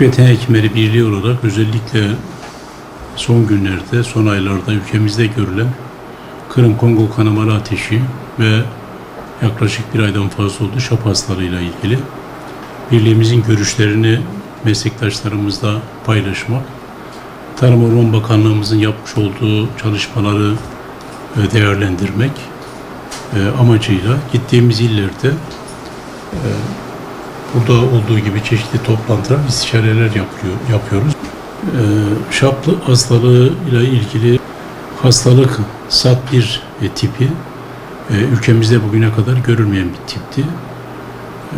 Türk Veteriner Hekimleri Birliği olarak özellikle son günlerde, son aylarda ülkemizde görülen Kırım Kongo kanamalı ateşi ve yaklaşık bir aydan fazla oldu şap hastalığıyla ilgili. Birliğimizin görüşlerini meslektaşlarımızla paylaşmak, Tarım Orman Bakanlığımızın yapmış olduğu çalışmaları e, değerlendirmek e, amacıyla gittiğimiz illerde e, burada olduğu gibi çeşitli toplantılar, istişareler yapıyor, yapıyoruz. E, şaplı hastalığıyla ilgili hastalık SAT1 e, tipi e, ülkemizde bugüne kadar görülmeyen bir tipti. E,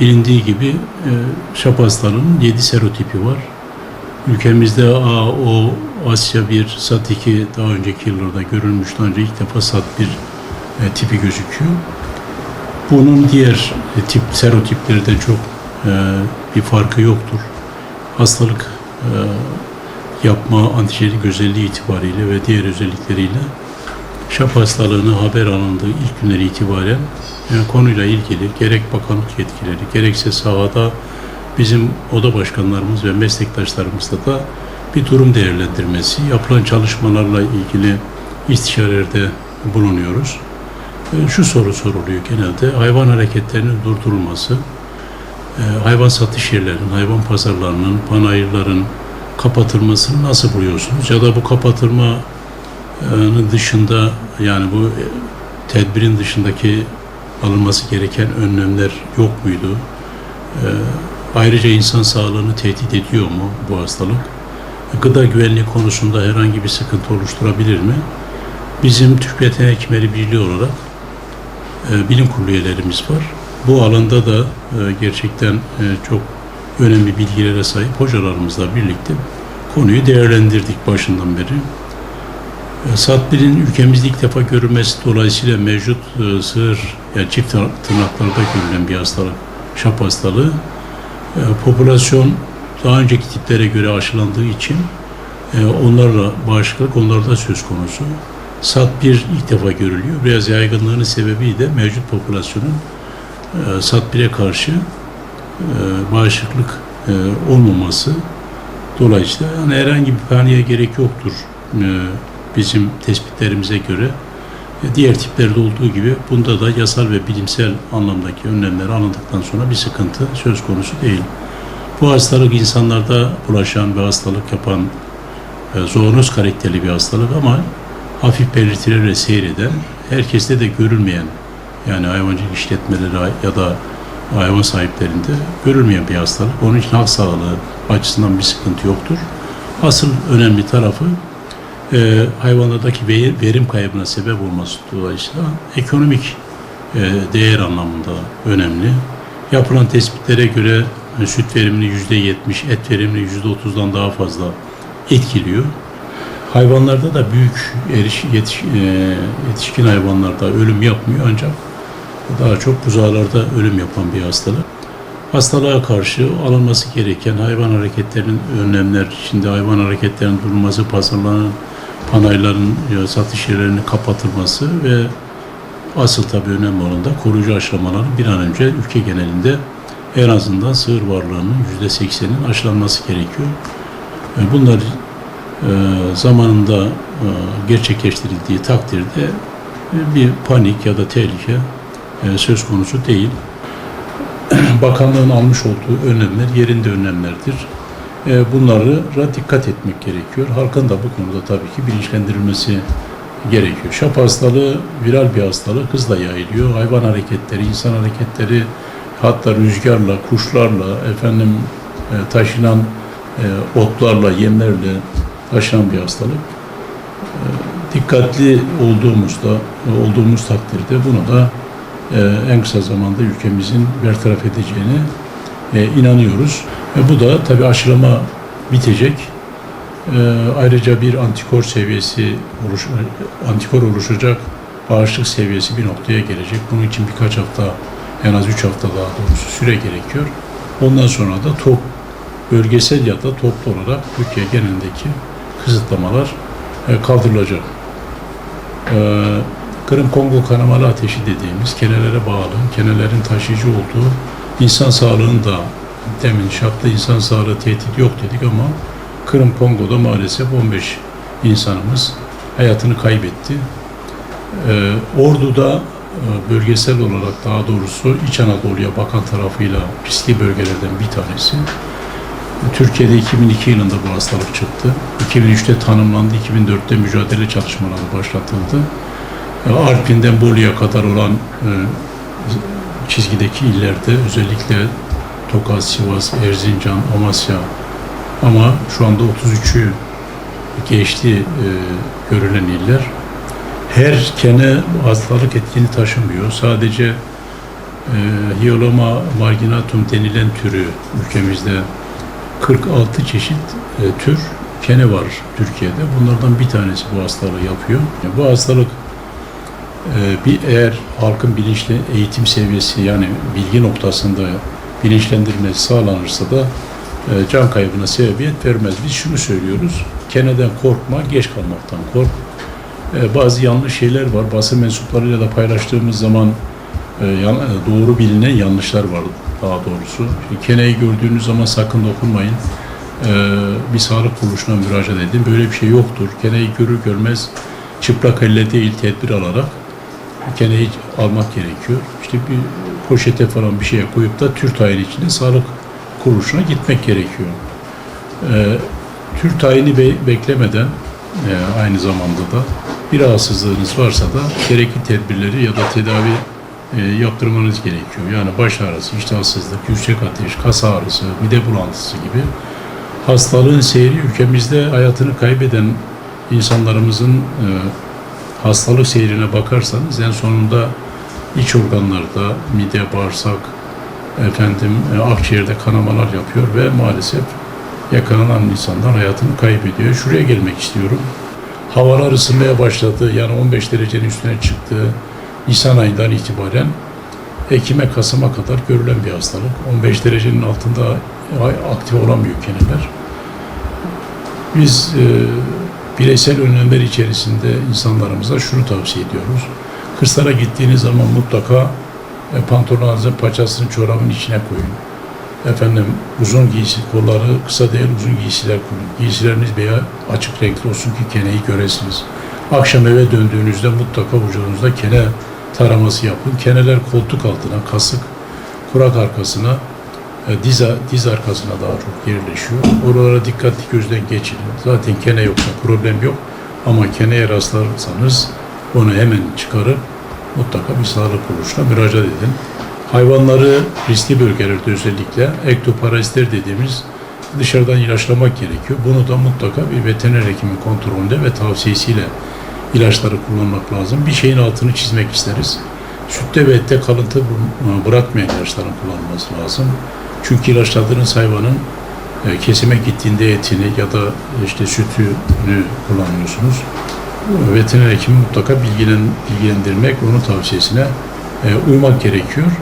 bilindiği gibi e, şap hastalığının 7 serotipi var. Ülkemizde A, O, Asya 1, SAT 2 daha önceki yıllarda görülmüştü ancak ilk defa SAT 1 e, tipi gözüküyor. Bunun diğer e, tip serotiplerden çok e, bir farkı yoktur. Hastalık e, yapma antijenik özelliği itibariyle ve diğer özellikleriyle şap hastalığını haber alındığı ilk günleri itibaren yani konuyla ilgili gerek bakanlık yetkileri gerekse sahada bizim oda başkanlarımız ve meslektaşlarımızla da bir durum değerlendirmesi, yapılan çalışmalarla ilgili istişarelerde bulunuyoruz. E, Şu soru soruluyor genelde, hayvan hareketlerinin durdurulması, e, hayvan satış yerlerinin, hayvan pazarlarının, panayırların kapatılmasını nasıl buluyorsunuz? Ya da bu kapatılmanın dışında, yani bu e, tedbirin dışındaki alınması gereken önlemler yok muydu? E, Ayrıca insan sağlığını tehdit ediyor mu bu hastalık? Gıda güvenliği konusunda herhangi bir sıkıntı oluşturabilir mi? Bizim Türk Veteriner Hekimleri Birliği olarak e, bilim kurulu üyelerimiz var. Bu alanda da e, gerçekten e, çok önemli bilgilere sahip hocalarımızla birlikte konuyu değerlendirdik başından beri. E, SAT1'in ülkemizde ilk defa görülmesi dolayısıyla mevcut e, sığır, yani çift tır- tırnaklarda görülen bir hastalık, şap hastalığı. Popülasyon daha önceki tiplere göre aşılandığı için onlarla bağışıklık onlarda söz konusu. SAT1 ilk defa görülüyor. Biraz yaygınlığının sebebi de mevcut popülasyonun e, SAT1'e karşı e, bağışıklık e, olmaması. Dolayısıyla yani herhangi bir paniğe gerek yoktur e, bizim tespitlerimize göre. E, Diğer tiplerde olduğu gibi bunda da yasal ve bilimsel anlamdaki önlemler alındıktan sonra bir sıkıntı söz konusu değil. Bu hastalık insanlarda bulaşan ve hastalık yapan e, zoonoz karakterli bir hastalık ama hafif belirtilerle seyreden, herkeste de görülmeyen yani hayvancılık işletmeleri ya da hayvan sahiplerinde görülmeyen bir hastalık. Onun için halk sağlığı açısından bir sıkıntı yoktur. Asıl önemli tarafı e, hayvanlardaki ve- verim kaybına sebep olması dolayısıyla ekonomik e, değer anlamında önemli. Yapılan tespitlere göre e, süt verimini yüzde yetmiş, et verimini yüzde otuzdan daha fazla etkiliyor. Hayvanlarda da büyük eriş, yetiş, e, yetişkin hayvanlarda ölüm yapmıyor ancak daha çok buzağlarda ölüm yapan bir hastalık. Hastalığa karşı alınması gereken hayvan hareketlerinin önlemler, şimdi hayvan hareketlerinin durulması, pazarların, panayların e, satış yerlerinin kapatılması ve asıl tabii önemli olan da koruyucu aşılamaların bir an önce ülke genelinde en azından sığır varlığının yüzde seksenin aşılanması gerekiyor. E, Bunlar zamanında e, gerçekleştirildiği takdirde e, bir panik ya da tehlike e, söz konusu değil. Bakanlığın almış olduğu önlemler yerinde önlemlerdir. Bunlara dikkat etmek gerekiyor. Halkın da bu konuda tabii ki bilinçlendirilmesi gerekiyor. Şap hastalığı viral bir hastalık, hızla yayılıyor. Hayvan hareketleri, insan hareketleri, hatta rüzgarla, kuşlarla, efendim taşınan otlarla, yemlerle taşınan bir hastalık. E, Dikkatli olduğumuzda, olduğumuz takdirde bunu da e, en kısa zamanda ülkemizin bertaraf edeceğine e, inanıyoruz. Ve bu da tabii aşılama bitecek. E, ayrıca bir antikor seviyesi oluş, antikor oluşacak, bağışıklık seviyesi bir noktaya gelecek. Bunun için birkaç hafta, en az üç hafta daha doğrusu süre gerekiyor. Ondan sonra da top, bölgesel ya da toplu olarak Türkiye genelindeki kısıtlamalar e, kaldırılacak. Ee, Kırım Kongo kanamalı ateşi dediğimiz kenelere bağlı, kenelerin taşıyıcı olduğu insan sağlığını da demin şapta insan sağlığı tehdit yok dedik ama Kırım Kongo'da maalesef 15 insanımız hayatını kaybetti. Ee, Ordu'da e, bölgesel olarak daha doğrusu İç Anadolu'ya bakan tarafıyla riskli bölgelerden bir tanesi. Türkiye'de 2002 yılında bu hastalık çıktı. 2003'te tanımlandı, 2004'te mücadele çalışmaları başlatıldı. E, Arpin'den Bolu'ya kadar olan e, çizgideki illerde özellikle Tokat, Sivas, Erzincan, Amasya ama şu anda 33'ü geçti e, görülen iller. Her kene hastalık etkini taşımıyor. Sadece e, Hyoloma marginatum denilen türü ülkemizde 46 çeşit e, tür kene var Türkiye'de. Bunlardan bir tanesi bu hastalığı yapıyor. Yani bu hastalık e, bir eğer halkın bilinçli eğitim seviyesi yani bilgi noktasında bilinçlendirmesi sağlanırsa da e, can kaybına sebebiyet vermez. Biz şunu söylüyoruz. Keneden korkma, geç kalmaktan kork. E, bazı yanlış şeyler var. Basın mensuplarıyla da paylaştığımız zaman e, e, doğru bilinen yanlışlar var daha doğrusu. Keneyi gördüğünüz zaman sakın dokunmayın. E, bir sağlık kuruluşuna müracaat edin. Böyle bir şey yoktur. Keneyi görür görmez çıplak elle değil tedbir alarak keneyi almak gerekiyor. İşte bir poşete falan bir şeye koyup da tür tayini içinde sağlık kuruluşuna gitmek gerekiyor. E, tür tayini be- beklemeden e, aynı zamanda da bir rahatsızlığınız varsa da gerekli tedbirleri ya da tedavi e, yaptırmanız gerekiyor. Yani baş ağrısı, iştahsızlık, yüksek ateş, kas ağrısı, mide bulantısı gibi hastalığın seyri ülkemizde hayatını kaybeden insanlarımızın e, hastalık seyrine bakarsanız en sonunda iç organlarda mide, bağırsak, efendim e, akciğerde kanamalar yapıyor ve maalesef yakalanan insanlar hayatını kaybediyor. Şuraya gelmek istiyorum. Havalar ısınmaya başladı. Yani 15 derecenin üstüne çıktı. Nisan ayından itibaren Ekim'e Kasım'a kadar görülen bir hastalık. 15 derecenin altında aktif olamıyor keneler. Biz e, bireysel önlemler içerisinde insanlarımıza şunu tavsiye ediyoruz. Kırslara gittiğiniz zaman mutlaka e, pantolonunuzun paçasını çorabın içine koyun. Efendim uzun giysi, kolları kısa değil uzun giysiler koyun. Giysileriniz veya açık renkli olsun ki keneyi göresiniz. Akşam eve döndüğünüzde mutlaka vücudunuzda kene taraması yapın. Keneler koltuk altına, kasık, kurak arkasına, e, diz, diz arkasına daha çok yerleşiyor. Oralara dikkatli gözden geçirin. Zaten kene yoksa problem yok. Ama keneye rastlarsanız onu hemen çıkarıp mutlaka bir sağlık kuruluşuna müracaat edin. Hayvanları riskli bölgelerde özellikle ektoparazitler dediğimiz dışarıdan ilaçlamak gerekiyor. Bunu da mutlaka bir veteriner hekimin kontrolünde ve tavsiyesiyle ilaçları kullanmak lazım. Bir şeyin altını çizmek isteriz. Sütte ve ette kalıntı bı- bırakmayan ilaçların kullanılması lazım. Çünkü ilaçladığınız hayvanın e, kesime gittiğinde etini ya da işte sütünü kullanıyorsunuz. Veteriner hekimi mutlaka bilgilen, bilgilendirmek, onun tavsiyesine e, uymak gerekiyor.